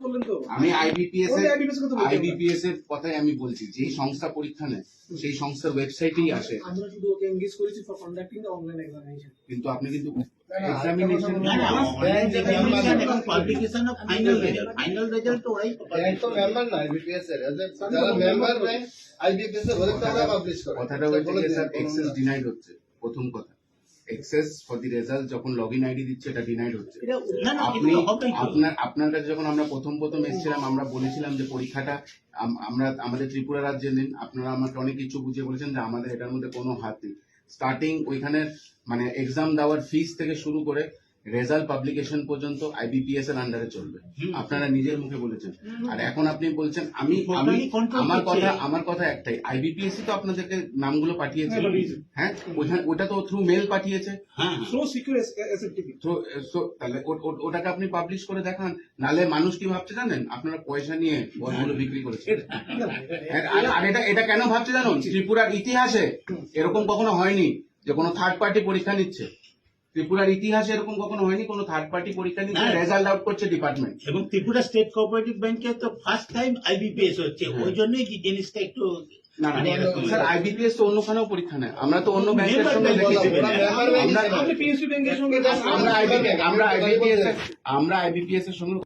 বললেন তো। আমি আইবিপিএস আমরা। আইবিপিএস এর কথাই আমি বলছি। যেই সংস্থা পরীক্ষা নেয় সেই সংস্থার ওয়েবসাইটেই আসে। আমরা শুধু ওকে এনগেজ করেছি for conducting the online examination কিন্তু আপনি কিন্তু এক্সামিনেশন না, না, অনলাইন এক্সামিনেশন এবং publication of final result final result তো ওরাই তো মেম্বার না আইবিপিএস এর। যারা মেম্বার ব্যাংক আইবিপিএস এর ওদের পাবলিশ করে। কথাটা হচ্ছে স্যার এক্সেস ডিনাইড হচ্ছে প্রথম কথা। এক্সেস ফর দি রেজাল্ট যখন লগ ইন আইডি দিচ্ছে এটা ডিনাইড হচ্ছে আপনি। আপনার আপনার কাছে যখন আমরা প্রথম প্রথম এসেছিলাম আমরা বলেছিলাম যে পরীক্ষাটা আম- আমরা আমাদের ত্রিপুরা রাজ্যের দিন আপনারা আমাকে অনেক কিছু বুঝিয়ে বলেছেন যে আমাদের এটার মধ্যে কোনো হাত নেই স্টার্টিং ওইখানে মানে এক্সাম দেওয়ার ফিস থেকে শুরু করে রেজাল্ট পাবলিকেশন পর্যন্ত আইবিপিএস এর আন্ডারে চলবে। আপনারা নিজের মুখে বলেছেন। আর এখন আপনি বলছেন আমি আমি আমার কথা আমার কথা একটাই। আইবিপিএস তো আপনাদেরকে নামগুলো পাঠিয়েছে। হ্যাঁ, পাঠিয়েছে। হ্যাঁ? ওটা তো থ্রু মেল পাঠিয়েছে। হ্যাঁ হ্যাঁ। তাহলে ওটাকে আপনি পাবলিশ করে দেখান। নালে মানুষ কি ভাবছে জানেন? আপনারা পয়সা নিয়ে বলগুলো বিক্রি করেছেন। আর আর এটা এটা কেন ভাবছে জানো ত্রিপুরার ইতিহাসে এরকম কখনো হয়নি যে কোনো থার্ড পার্টি পরীক্ষা নিচ্ছে। ত্রিপুরার ইতিহাসে এরকম কখনো হয়নি? কোনো থার্ড পার্টি পরীক্ষা নিয়ে রেজাল্ট আউট করছে ডিপার্টমেন্ট এবং ত্রিপুরা স্টেট কোঅপারেটিভ ব্যাংকে তো ফার্স্ট টাইম আইবিপিএস হচ্ছে। হ্যাঁ। ওই জন্যই কি জিনিসটা একটু না না মানে। স্যার আইবিপিএস তো পরীক্ষা তো অন্য ব্যাংকের সঙ্গে দেখেছি। আইবিপিএস আমরা আইবিপিএস এর সঙ্গে